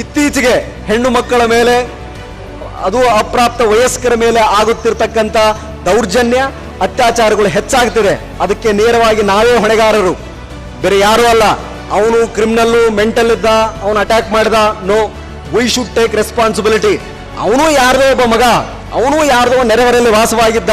ಇತ್ತೀಚೆಗೆ ಹೆಣ್ಣು ಮಕ್ಕಳ ಮೇಲೆ, ಅದು ಅಪ್ರಾಪ್ತ ವಯಸ್ಕರ ಮೇಲೆ ಆಗುತ್ತಿರ್ತಕ್ಕಂಥ ದೌರ್ಜನ್ಯ, ಅತ್ಯಾಚಾರಗಳು ಹೆಚ್ಚಾಗ್ತಿದೆ. ಅದಕ್ಕೆ ನೇರವಾಗಿ ನಾವೇ ಹೊಣೆಗಾರರು. ಬೇರೆ ಯಾರೂ ಅಲ್ಲ. ಅವನು ಕ್ರಿಮಿನಲ್ಲು, ಮೆಂಟಲ್ ಇದ್ದ, ಅವನು ಅಟ್ಯಾಕ್ ಮಾಡಿದ, no why should take responsibility ಅವನು ಯಾರದೋ ಒಬ್ಬ ಮಗ, ಅವನು ಯಾರದೋ ನೆರೆಹೊರೆಯಲ್ಲಿ ವಾಸವಾಗಿದ್ದ.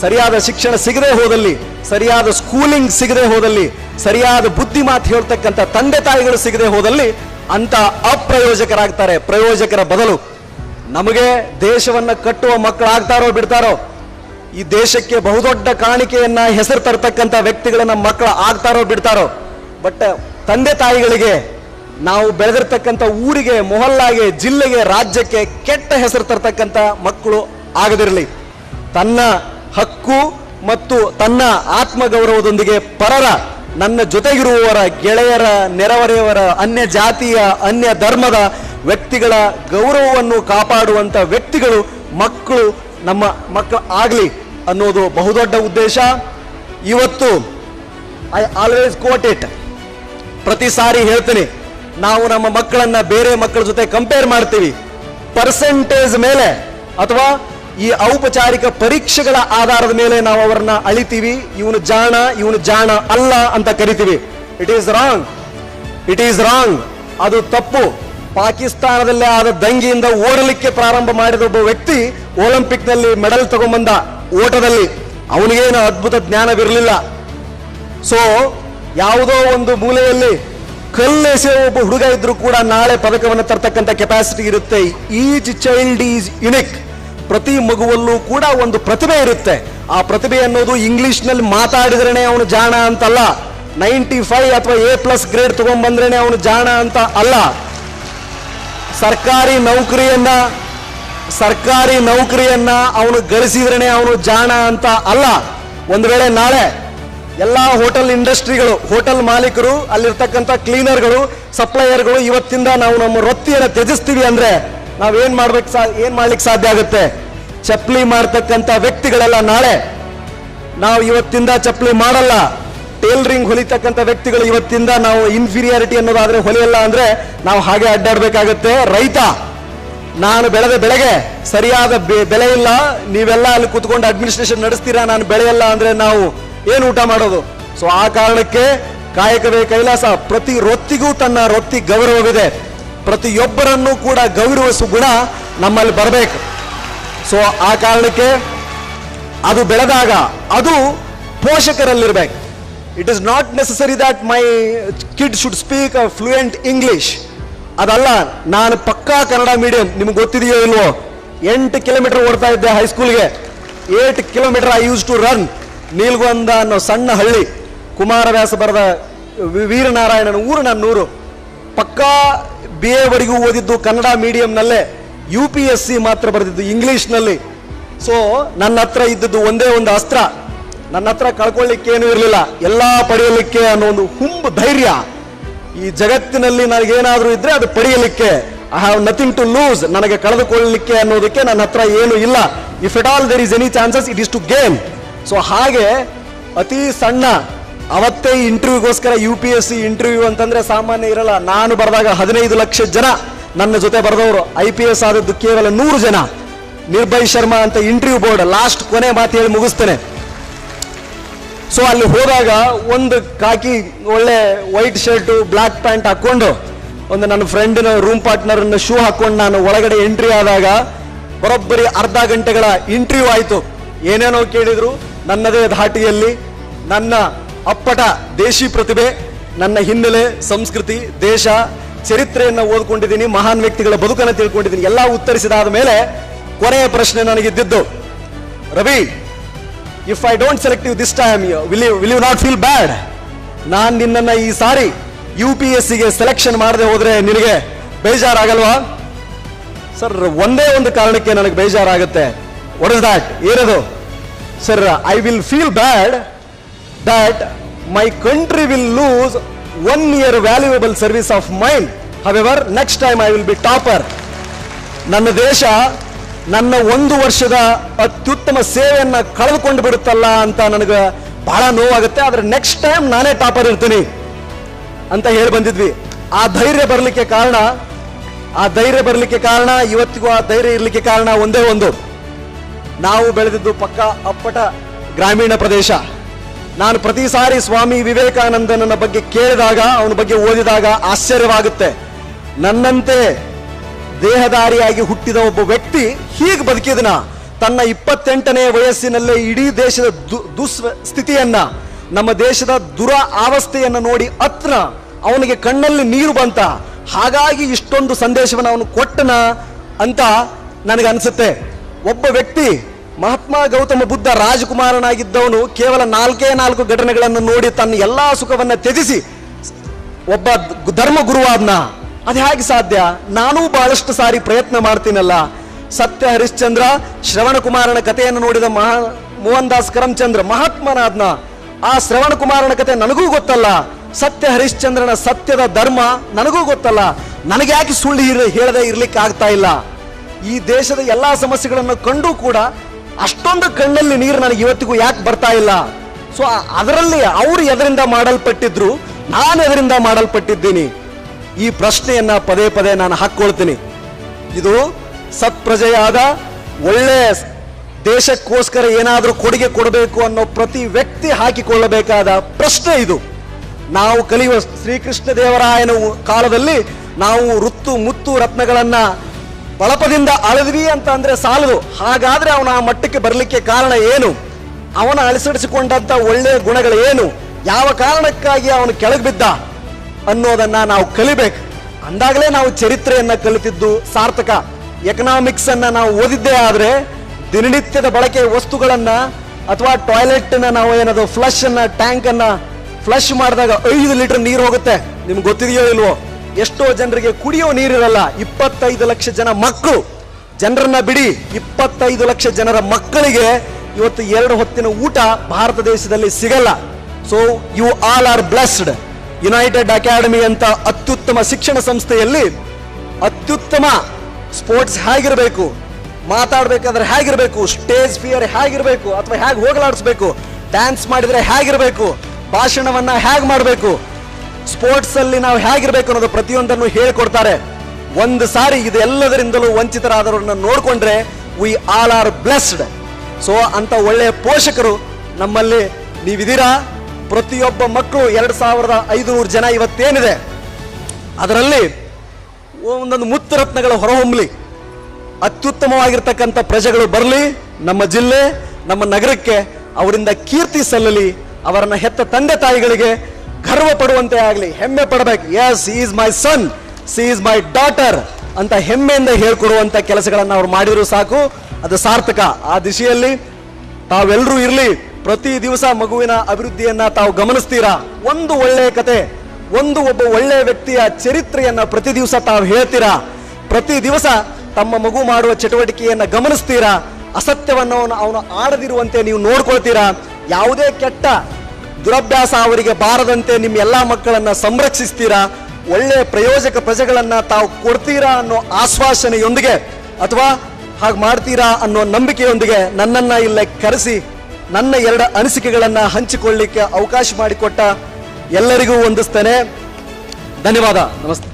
ಸರಿಯಾದ ಶಿಕ್ಷಣ ಸಿಗದೆ ಹೋದಲ್ಲಿ, ಸರಿಯಾದ ಸ್ಕೂಲಿಂಗ್ ಸಿಗದೆ ಹೋದಲ್ಲಿ, ಸರಿಯಾದ ಬುದ್ಧಿ ಮಾತು ಹೇಳ್ತಕ್ಕಂಥ ತಂದೆ ತಾಯಿಗಳು ಸಿಗದೆ ಹೋದಲ್ಲಿ ಅಂತ ಅಪ್ರಯೋಜಕರಾಗ್ತಾರೆ. ಪ್ರಯೋಜಕರ ಬದಲು ನಮಗೆ ದೇಶವನ್ನ ಕಟ್ಟುವ ಮಕ್ಕಳಾಗ್ತಾರೋ ಬಿಡ್ತಾರೋ, ಈ ದೇಶಕ್ಕೆ ಬಹುದೊಡ್ಡ ಕಾಣಿಕೆಯನ್ನ ಹೆಸರು ತರ್ತಕ್ಕಂಥ ವ್ಯಕ್ತಿಗಳನ್ನ ಮಕ್ಕಳು ಆಗ್ತಾರೋ ಬಿಡ್ತಾರೋ, ಬಟ್ ತಂದೆ ತಾಯಿಗಳಿಗೆ ನಾವು ಬೆಳೆದಿರ್ತಕ್ಕಂಥ ಊರಿಗೆ, ಮೊಹಲ್ಲಾಗೆ, ಜಿಲ್ಲೆಗೆ, ರಾಜ್ಯಕ್ಕೆ ಕೆಟ್ಟ ಹೆಸರು ತರ್ತಕ್ಕಂಥ ಮಕ್ಕಳು ಆಗದಿರಲಿ. ತನ್ನ ಹಕ್ಕು ಮತ್ತು ತನ್ನ ಆತ್ಮಗೌರವದೊಂದಿಗೆ ಪರರ ನನ್ನ ಜೊತೆಗಿರುವವರ ಗೆಳೆಯರ, ನೆರೆಹೊರೆಯವರ, ಅನ್ಯ ಜಾತಿಯ, ಅನ್ಯ ಧರ್ಮದ ವ್ಯಕ್ತಿಗಳ ಗೌರವವನ್ನು ಕಾಪಾಡುವಂಥ ವ್ಯಕ್ತಿಗಳು, ಮಕ್ಕಳು ನಮ್ಮ ಮಕ್ಕಳು ಆಗಲಿ ಅನ್ನೋದು ಬಹುದೊಡ್ಡ ಉದ್ದೇಶ. ಇವತ್ತು ಐ ಆಲ್ವೇಸ್ ಕೋಟ್ ಇಟ್ ಪ್ರತಿ ಸಾರಿ ಹೇಳ್ತೀನಿ, ನಾವು ನಮ್ಮ ಮಕ್ಕಳನ್ನ ಬೇರೆ ಮಕ್ಕಳ ಜೊತೆ ಕಂಪೇರ್ ಮಾಡ್ತೀವಿ. ಪರ್ಸೆಂಟೇಜ್ ಮೇಲೆ, ಅಥವಾ ಈ ಔಪಚಾರಿಕ ಪರೀಕ್ಷೆಗಳ ಆಧಾರದ ಮೇಲೆ ನಾವು ಅವರನ್ನ ಅಳಿತೀವಿ. ಇವನು ಜಾಣ ಇವನು ಜಾಣ ಅಲ್ಲ ಅಂತ ಕರಿತೀವಿ. It is wrong it is wrong ಅದು ತಪ್ಪು. ಪಾಕಿಸ್ತಾನದಲ್ಲೇ ಆದ ದಂಗೆಯಿಂದ ಓಡಲಿಕ್ಕೆ ಪ್ರಾರಂಭ ಮಾಡಿದ ಒಬ್ಬ ವ್ಯಕ್ತಿ ಒಲಿಂಪಿಕ್ನಲ್ಲಿ ಮೆಡಲ್ ತಗೊಂಬಂದ ಓಟದಲ್ಲಿ. ಅವನಿಗೇನು ಅದ್ಭುತ ಜ್ಞಾನವಿರಲಿಲ್ಲ. ಸೊ ಯಾವುದೋ ಒಂದು ಮೂಲೆಯಲ್ಲಿ ಕಲ್ಲೆಸೆ ಒಬ್ಬ ಹುಡುಗ ಇದ್ರೂ ಕೂಡ ನಾಳೆ ಪದಕವನ್ನು ತರ್ತಕ್ಕಂಥ ಕೆಪಾಸಿಟಿ ಇರುತ್ತೆ. ಈಚ್ ಚೈಲ್ಡ್ ಈಸ್ ಯುನಿಕ್ ಪ್ರತಿ ಮಗುವಲ್ಲೂ ಕೂಡ ಒಂದು ಪ್ರತಿಭೆ ಇರುತ್ತೆ. ಆ ಪ್ರತಿಭೆ ಅನ್ನೋದು ಇಂಗ್ಲಿಷ್ನಲ್ಲಿ ಮಾತಾಡಿದ್ರೇನೆ ಅವನು ಜಾಣ ಅಂತಲ್ಲ. ನೈಂಟಿ ಫೈವ್ ಅಥವಾ ಎ ಪ್ಲಸ್ ಗ್ರೇಡ್ ತಗೊಂಡ್ಬಂದ್ರೇನೆ ಅವನು ಜಾಣ ಅಂತ ಅಲ್ಲ. ಸರ್ಕಾರಿ ನೌಕರಿಯನ್ನ ಸರ್ಕಾರಿ ನೌಕರಿಯನ್ನ ಅವನು ಗಳಿಸಿದ್ರೇ ಅವನು ಜಾಣ ಅಂತ ಅಲ್ಲ. ಒಂದು ವೇಳೆ ನಾಳೆ ಎಲ್ಲ ಹೋಟೆಲ್ ಇಂಡಸ್ಟ್ರಿಗಳು, ಹೋಟೆಲ್ ಮಾಲೀಕರು, ಅಲ್ಲಿರ್ತಕ್ಕಂಥ ಕ್ಲೀನರ್ಗಳು, ಸಪ್ಲೈಯರ್ಗಳು ಇವತ್ತಿಂದ ನಾವು ನಮ್ಮ ವೃತ್ತಿಯನ್ನು ತ್ಯಜಿಸ್ತೀವಿ ಅಂದ್ರೆ ನಾವೇನು ಮಾಡ್ಬೇಕು ಸಾ, ಏನು ಮಾಡ್ಲಿಕ್ಕೆ ಸಾಧ್ಯ ಆಗುತ್ತೆ? ಚಪ್ಪಲಿ ಮಾಡ್ತಕ್ಕಂಥ ವ್ಯಕ್ತಿಗಳೆಲ್ಲ ನಾಳೆ. ನಾವು ಇವತ್ತಿಂದ ಚಪ್ಪಲಿ ಮಾಡಲ್ಲ. ಟೇಲರಿಂಗ್ ಹೊಲಿತಕ್ಕಂಥ ವ್ಯಕ್ತಿಗಳು ಇವತ್ತಿಂದ ನಾವು ಇನ್ಫೀರಿಯಾರಿಟಿ ಅನ್ನೋದಾದ್ರೆ ಹೊಲಿಯಲ್ಲ ಅಂದ್ರೆ ನಾವು ಹಾಗೆ ಅಡ್ಡಾಡ್ಬೇಕಾಗತ್ತೆ. ರೈತ, ನಾನು ಬೆಳೆದ ಬೆಳೆಗೆ ಸರಿಯಾದ ಬೆಲೆ ಇಲ್ಲ. ನೀವೆಲ್ಲ ಅಲ್ಲಿ ಕುತ್ಕೊಂಡು ಅಡ್ಮಿನಿಸ್ಟ್ರೇಷನ್ ನಡೆಸ್ತೀರಾ? ನಾನು ಬೆಳೆಯಲ್ಲ ಅಂದ್ರೆ ನಾವು ಏನು ಊಟ ಮಾಡೋದು? ಸೊ ಆ ಕಾರಣಕ್ಕೆ ಕಾಯಕವೇ ಕೈಲಾಸ ಪ್ರತಿ ರೊತ್ತಿಗೂ ತನ್ನ ರೊತ್ತಿ ಗೌರವವಿದೆ. ಪ್ರತಿಯೊಬ್ಬರನ್ನು ಕೂಡ ಗೌರವಿಸುವ ಗುಣ ನಮ್ಮಲ್ಲಿ ಬರಬೇಕು. ಸೊ ಆ ಕಾರಣಕ್ಕೆ ಅದು ಬೆಳೆದಾಗ ಅದು ಪೋಷಕರಲ್ಲಿರ್ಬೇಕು. It is not necessary that my kid should speak fluent English ಅದಲ್ಲ, ನಾನು ಪಕ್ಕಾ ಕನ್ನಡ ಮೀಡಿಯಂ ನಿಮ್ಗೆ ಗೊತ್ತಿದೆಯೋ ಇಲ್ವೋ? ಎಂಟು ಕಿಲೋಮೀಟರ್ ಓಡ್ತಾ ಇದ್ದೆ ಹೈಸ್ಕೂಲ್ಗೆ eight kilometre I use to run ನೀಲ್ಗೊಂದ ಅನ್ನೋ ಸಣ್ಣ ಹಳ್ಳಿ. ಕುಮಾರವ್ಯಾಸ ಬರೆದ ವೀರನಾರಾಯಣನ ಊರು ನನ್ನೂರು. ಪಕ್ಕಾ ಬಿ ಎವರೆಗೂ ಓದಿದ್ದು ಕನ್ನಡ ಮೀಡಿಯಂನಲ್ಲೇ ಯು ಪಿ ಎಸ್ ಸಿ ಮಾತ್ರ ಬರೆದಿದ್ದು ಇಂಗ್ಲಿಷ್ನಲ್ಲಿ ಸೊ ನನ್ನ ಹತ್ರ ಇದ್ದದ್ದು ಒಂದೇ ಒಂದು ಅಸ್ತ್ರ. ನನ್ನ ಹತ್ರ ಕಳ್ಕೊಳ್ಳಿಕ್ಕೆ ಏನು ಇರಲಿಲ್ಲ. ಎಲ್ಲ ಪಡೆಯಲಿಕ್ಕೆ ಅನ್ನೋ ಒಂದು ಹುಂಬ ಧೈರ್ಯ. ಈ ಜಗತ್ತಿನಲ್ಲಿ ನನಗೇನಾದರೂ ಇದ್ರೆ ಅದು ಪಡೆಯಲಿಕ್ಕೆ. I have nothing to lose ನನಗೆ ಕಳೆದುಕೊಳ್ಳಲಿಕ್ಕೆ ಅನ್ನೋದಕ್ಕೆ ನನ್ನ ಹತ್ರ ಏನು ಇಲ್ಲ. If it all there is any chances it is to game so ಹಾಗೆ ಅತಿ ಸಣ್ಣ, ಅವತ್ತೇ ಇಂಟರ್ವ್ಯೂಗೋಸ್ಕರ U P S C interview ಅಂತಂದ್ರೆ ಸಾಮಾನ್ಯ ಇರಲ್ಲ. ನಾನು ಬರೆದಾಗ ಹದಿನೈದು ಲಕ್ಷ ಜನ. ನನ್ನ ಜೊತೆ ಬರೆದವರು ಐ ಪಿ ಎಸ್ ಆದದ್ದು ಕೇವಲ ನೂರು ಜನ. ನಿರ್ಭಯ್ ಶರ್ಮಾ ಅಂತ ಇಂಟರ್ವ್ಯೂ ಬೋರ್ಡ್ ಲಾಸ್ಟ್ ಕೊನೆ ಮಾತು ಹೇಳಿ ಮುಗಿಸ್ತೇನೆ. ಸೊ ಅಲ್ಲಿ ಹೋದಾಗ ಒಂದು ಕಾಕಿ ಒಳ್ಳೆ ವೈಟ್ ಶರ್ಟ್ ಬ್ಲ್ಯಾಕ್ ಪ್ಯಾಂಟ್ ಹಾಕೊಂಡು ಒಂದು ನನ್ನ ಫ್ರೆಂಡಿನ ರೂಮ್ ಪಾರ್ಟ್ನರ್ ಶೂ ಹಾಕೊಂಡು ನಾನು ಒಳಗಡೆ ಎಂಟ್ರಿ ಆದಾಗ ಬರೋಬ್ಬರಿ ಅರ್ಧ ಗಂಟೆಗಳ ಇಂಟರ್ವ್ಯೂ ಆಯಿತು. ಏನೇನೋ ಕೇಳಿದ್ರು. ನನ್ನದೇ ಧಾಟಿಯಲ್ಲಿ ನನ್ನ ಅಪ್ಪಟ ದೇಶಿ ಪ್ರತಿಭೆ, ನನ್ನ ಹಿನ್ನೆಲೆ ಸಂಸ್ಕೃತಿ, ದೇಶ ಚರಿತ್ರೆಯನ್ನು ಓದ್ಕೊಂಡಿದ್ದೀನಿ, ಮಹಾನ್ ವ್ಯಕ್ತಿಗಳ ಬದುಕನ್ನು ತಿಳ್ಕೊಂಡಿದ್ದೀನಿ, ಎಲ್ಲ ಉತ್ತರಿಸಿದಾದ ಮೇಲೆ ಕೊನೆಯ ಪ್ರಶ್ನೆ ನನಗಿದ್ದಿದ್ದು, Ravi if I don't select you this time will you will you not feel bad ನಾನು ನಿನ್ನನ್ನು ಈ ಸಾರಿ ಯು ಪಿ ಎಸ್ ಸಿಗೆ ಸೆಲೆಕ್ಷನ್ ಮಾಡದೆ ಹೋದ್ರೆ ನಿನಗೆ ಬೇಜಾರಾಗಲ್ವಾ? ಸರ್, ಒಂದೇ ಒಂದು ಕಾರಣಕ್ಕೆ ನನಗೆ ಬೇಜಾರಾಗುತ್ತೆ. ವಾಟ್ ಇಸ್ ದಾಟ್ ಏನದು? Sir I will feel bad that my country will lose one year valuable service of mind however next time I will be topper ನನ್ನ ದೇಶ ನನ್ನ ಒಂದು ವರ್ಷದ ಅತ್ಯುತ್ತಮ ಸೇವೆಯನ್ನ ಕಳೆದುಕೊಂಡು ಬಿಡುತ್ತಲ್ಲ ಅಂತ ನನಗೆ ಬಹಳ ನೋವಾಗುತ್ತೆ. ಆದ್ರೆ ನೆಕ್ಸ್ಟ್ ಟೈಮ್ ನಾನೇ ಟಾಪರ್ ಇರ್ತೀನಿ ಅಂತ ಹೇಳಿ ಬಂದಿದ್ವಿ. ಆ ಧೈರ್ಯ ಬರಲಿಕ್ಕೆ ಕಾರಣ, ಆ ಧೈರ್ಯ ಬರಲಿಕ್ಕೆ ಕಾರಣ, ಇವತ್ತಿಗೂ ಆ ಧೈರ್ಯ ಇರಲಿಕ್ಕೆ ಕಾರಣ ಒಂದೇ ಒಂದು. ನಾವು ಬೆಳೆದಿದ್ದು ಪಕ್ಕ ಅಪ್ಪಟ ಗ್ರಾಮೀಣ ಪ್ರದೇಶ. ನಾನು ಪ್ರತಿ ಸಾರಿ ಸ್ವಾಮಿ ವಿವೇಕಾನಂದನ ಬಗ್ಗೆ ಕೇಳಿದಾಗ, ಅವನ ಬಗ್ಗೆ ಓದಿದಾಗ ಆಶ್ಚರ್ಯವಾಗುತ್ತೆ. ನನ್ನಂತೆ ದೇಹದಾರಿಯಾಗಿ ಹುಟ್ಟಿದ ಒಬ್ಬ ವ್ಯಕ್ತಿ ಹೀಗೆ ಬದುಕಿದನ. ತನ್ನ ಇಪ್ಪತ್ತೆಂಟನೇ ವಯಸ್ಸಿನಲ್ಲೇ ಇಡೀ ದೇಶದ ದು- ದುಸ್ವ ಸ್ಥಿತಿಯನ್ನ ನಮ್ಮ ದೇಶದ ದುರ ಅವಸ್ಥೆಯನ್ನ ನೋಡಿ ಹತ್ರ ಅವನಿಗೆ ಕಣ್ಣಲ್ಲಿ ನೀರು ಬಂತ. ಹಾಗಾಗಿ ಇಷ್ಟೊಂದು ಸಂದೇಶವನ್ನು ಅವನು ಕೊಟ್ಟನ ಅಂತ ನನಗನ್ಸುತ್ತೆ ಒಬ್ಬ ವ್ಯಕ್ತಿ ಮಹಾತ್ಮ ಗೌತಮ ಬುದ್ಧ ರಾಜಕುಮಾರನಾಗಿದ್ದವನು ಕೇವಲ ನಾಲ್ಕೇ ನಾಲ್ಕು ಘಟನೆಗಳನ್ನು ನೋಡಿ ತನ್ನ ಎಲ್ಲಾ ಸುಖವನ್ನ ತ್ಯಜಿಸಿ ಒಬ್ಬ ಧರ್ಮ ಗುರುವಾದ್ನ. ಅದು ಹೇಗೆ ಸಾಧ್ಯ? ನಾನೂ ಬಹಳಷ್ಟು ಸಾರಿ ಪ್ರಯತ್ನ ಮಾಡ್ತೀನಲ್ಲ. ಸತ್ಯ ಹರಿಶ್ಚಂದ್ರ, ಶ್ರವಣ ಕುಮಾರನ ಕಥೆಯನ್ನು ನೋಡಿದ ಮಹಾ ಮೋಹನ್ ದಾಸ್ ಕರಮ್ಚಂದ್ರ ಮಹಾತ್ಮನಾದ್ನ. ಆ ಶ್ರವಣ ಕುಮಾರನ ಕಥೆ ನನಗೂ ಗೊತ್ತಲ್ಲ. ಸತ್ಯ ಹರಿಶ್ಚಂದ್ರನ ಸತ್ಯದ ಧರ್ಮ ನನಗೂ ಗೊತ್ತಲ್ಲ. ನನಗೆ ಯಾಕೆ ಸುಳ್ಳು ಹೇಳದೆ ಇರ್ಲಿಕ್ಕೆ ಆಗ್ತಾ ಇಲ್ಲ? ಈ ದೇಶದ ಎಲ್ಲಾ ಸಮಸ್ಯೆಗಳನ್ನು ಕಂಡು ಕೂಡ ಅಷ್ಟೊಂದು ಕಣ್ಣಲ್ಲಿ ನೀರು ನನಗೆ ಇವತ್ತಿಗೂ ಯಾಕೆ ಬರ್ತಾ ಇಲ್ಲ? ಸೊ ಅದರಲ್ಲಿ ಅವರು ಎದರಿಂದ ಮಾಡಲ್ಪಟ್ಟಿದ್ರು? ನಾನು ಎದರಿಂದ ಮಾಡಲ್ಪಟ್ಟಿದ್ದೀನಿ? ಈ ಪ್ರಶ್ನೆಯನ್ನ ಪದೇ ಪದೇ ನಾನು ಹಾಕ್ಕೊಳ್ತೀನಿ. ಇದು ಸತ್ಪ್ರಜೆಯಾದ ಒಳ್ಳೆ ದೇಶಕ್ಕೋಸ್ಕರ ಏನಾದರೂ ಕೊಡುಗೆ ಕೊಡಬೇಕು ಅನ್ನೋ ಪ್ರತಿ ವ್ಯಕ್ತಿ ಹಾಕಿಕೊಳ್ಳಬೇಕಾದ ಪ್ರಶ್ನೆ ಇದು. ನಾವು ಕಲಿಯುವ ಶ್ರೀಕೃಷ್ಣ ದೇವರಾಯನ ಕಾಲದಲ್ಲಿ ನಾವು ಋತ್ತು ಮುತ್ತು ರತ್ನಗಳನ್ನ ಬಳಪದಿಂದ ಅಳದ್ವಿ ಅಂತ ಅಂದ್ರೆ ಸಾಲದು. ಹಾಗಾದ್ರೆ ಅವನ ಆ ಮಟ್ಟಕ್ಕೆ ಬರಲಿಕ್ಕೆ ಕಾರಣ ಏನು? ಅವನ ಅಳಿಸಡಿಸಿಕೊಂಡಂತ ಒಳ್ಳೆಯ ಗುಣಗಳು ಏನು ಯಾವ ಕಾರಣಕ್ಕಾಗಿ ಅವನು ಕೆಳಗೆ ಬಿದ್ದ? ಅನ್ನೋದನ್ನ ನಾವು ಕಲಿಬೇಕು. ಅಂದಾಗಲೇ ನಾವು ಚರಿತ್ರೆಯನ್ನ ಕಲಿತಿದ್ದು ಸಾರ್ಥಕ. ಎಕನಾಮಿಕ್ಸ್ ಅನ್ನ ನಾವು ಓದಿದ್ದೇ ಆದ್ರೆ ದಿನನಿತ್ಯದ ಬಳಕೆ ವಸ್ತುಗಳನ್ನ ಅಥವಾ ಟಾಯ್ಲೆಟ್ ನಾವು ಏನದು ಫ್ಲಶ್ ಅನ್ನ ಟ್ಯಾಂಕ್ ಅನ್ನ ಫ್ಲಶ್ ಮಾಡಿದಾಗ ಐದು ಲೀಟರ್ ನೀರು ಹೋಗುತ್ತೆ. ನಿಮ್ಗೆ ಗೊತ್ತಿದೆಯೋ ಇಲ್ವೋ? ಎಷ್ಟೋ ಜನರಿಗೆ ಕುಡಿಯೋ ನೀರಿರಲ್ಲ ಇಪ್ಪತ್ತೈದು ಲಕ್ಷ ಜನ ಮಕ್ಕಳು ಜನರನ್ನ ಬಿಡಿ. ಇಪ್ಪತ್ತೈದು ಲಕ್ಷ ಜನರ ಮಕ್ಕಳಿಗೆ ಇವತ್ತು ಎರಡು ಹೊತ್ತಿನ ಊಟ ಭಾರತ ದೇಶದಲ್ಲಿ ಸಿಗಲ್ಲ. So you all are blessed United Academy ಅಂತ ಅತ್ಯುತ್ತಮ ಶಿಕ್ಷಣ ಸಂಸ್ಥೆಯಲ್ಲಿ ಅತ್ಯುತ್ತಮ ಸ್ಪೋರ್ಟ್ಸ್ ಹೇಗಿರಬೇಕು, ಮಾತಾಡಬೇಕಾದ್ರೆ ಹೇಗಿರಬೇಕು ಸ್ಟೇಜ್ ಫಿಯರ್ ಹೇಗಿರಬೇಕು ಅಥವಾ ಹೇಗೆ ಹೋಗಲಾಡಿಸ್ಬೇಕು ಡ್ಯಾನ್ಸ್ ಮಾಡಿದರೆ ಹೇಗಿರಬೇಕು, ಭಾಷಣವನ್ನು ಹೇಗೆ ಮಾಡಬೇಕು ಸ್ಪೋರ್ಟ್ಸಲ್ಲಿ ನಾವು ಹೇಗಿರಬೇಕು ಅನ್ನೋದು ಪ್ರತಿಯೊಂದನ್ನು ಹೇಳಿಕೊಡ್ತಾರೆ. ಒಂದು ಸಾರಿ ಇದೆಲ್ಲದರಿಂದಲೂ ವಂಚಿತರಾದವರನ್ನು ನೋಡಿಕೊಂಡ್ರೆ we all are blessed so ಅಂಥ ಒಳ್ಳೆಯ ಪೋಷಕರು ನಮ್ಮಲ್ಲಿ ನೀವಿದ್ದೀರಾ? ಪ್ರತಿಯೊಬ್ಬ ಮಕ್ಕಳು ಎರಡು ಸಾವಿರದ ಐದುನೂರು ಜನ ಇವತ್ತೇನಿದೆ? ಅದರಲ್ಲಿ ಒಂದೊಂದು ಮುತ್ತು ರತ್ನಗಳ ಹೊರಹೊಮ್ಮಲಿ, ಅತ್ಯುತ್ತಮವಾಗಿರ್ತಕ್ಕಂಥ ಪ್ರಜೆಗಳು ಬರಲಿ, ನಮ್ಮ ಜಿಲ್ಲೆ, ನಮ್ಮ ನಗರಕ್ಕೆ ಅವರಿಂದ ಕೀರ್ತಿ ಸಲ್ಲಲಿ, ಅವರನ್ನ ಹೆತ್ತ ತಂದೆ ತಾಯಿಗಳಿಗೆ ಗರ್ವ ಪಡುವಂತೆ ಆಗಲಿ, ಹೆಮ್ಮೆ ಪಡಬೇಕು. He's is my son she is my daughter ಅಂತ ಹೆಮ್ಮೆಯಿಂದ ಹೇಳ್ಕೊಡುವಂಥ ಕೆಲಸಗಳನ್ನು ಅವ್ರು ಮಾಡಿದರೂ ಸಾಕು. ಅದು ಸಾರ್ಥಕ. ಆ ದಿಶೆಯಲ್ಲಿ ತಾವೆಲ್ಲರೂ ಇರಲಿ. ಪ್ರತಿ ದಿವಸ ಮಗುವಿನ ಅಭಿವೃದ್ಧಿಯನ್ನ ತಾವು ಗಮನಿಸ್ತೀರಾ? ಒಂದು ಒಳ್ಳೆಯ ಕತೆ, ಒಂದು ಒಬ್ಬ ಒಳ್ಳೆಯ ವ್ಯಕ್ತಿಯ ಚರಿತ್ರೆಯನ್ನ ಪ್ರತಿ ದಿವಸ ತಾವು ಹೇಳ್ತೀರಾ? ಪ್ರತಿ ದಿವಸ ತಮ್ಮ ಮಗು ಮಾಡುವ ಚಟುವಟಿಕೆಯನ್ನ ಗಮನಿಸ್ತೀರಾ? ಅಸತ್ಯವನ್ನು ಅವನು ಅವನು ಆಡದಿರುವಂತೆ ನೀವು ನೋಡ್ಕೊಳ್ತೀರಾ? ಯಾವುದೇ ಕೆಟ್ಟ ದುರಭ್ಯಾಸ ಅವರಿಗೆ ಬಾರದಂತೆ ನಿಮ್ಮ ಎಲ್ಲಾ ಮಕ್ಕಳನ್ನ ಸಂರಕ್ಷಿಸ್ತೀರಾ? ಒಳ್ಳೆಯ ಪ್ರಯೋಜಕ ಪ್ರಜೆಗಳನ್ನ ತಾವು ಕೊಡ್ತೀರಾ ಅನ್ನೋ ಆಶ್ವಾಸನೆಯೊಂದಿಗೆ ಅಥವಾ ಹಾಗೆ ಮಾಡ್ತೀರಾ ಅನ್ನೋ ನಂಬಿಕೆಯೊಂದಿಗೆ ನನ್ನನ್ನ ಇಲ್ಲೇ ಕರೆಸಿ ನನ್ನ ಎರಡು ಅನಿಸಿಕೆಗಳನ್ನ ಹಂಚಿಕೊಳ್ಳಿಕ್ಕೆ ಅವಕಾಶ ಮಾಡಿಕೊಟ್ಟ ಎಲ್ಲರಿಗೂ ವಂದಿಸ್ತೇನೆ ಧನ್ಯವಾದ. ನಮಸ್ತೆ.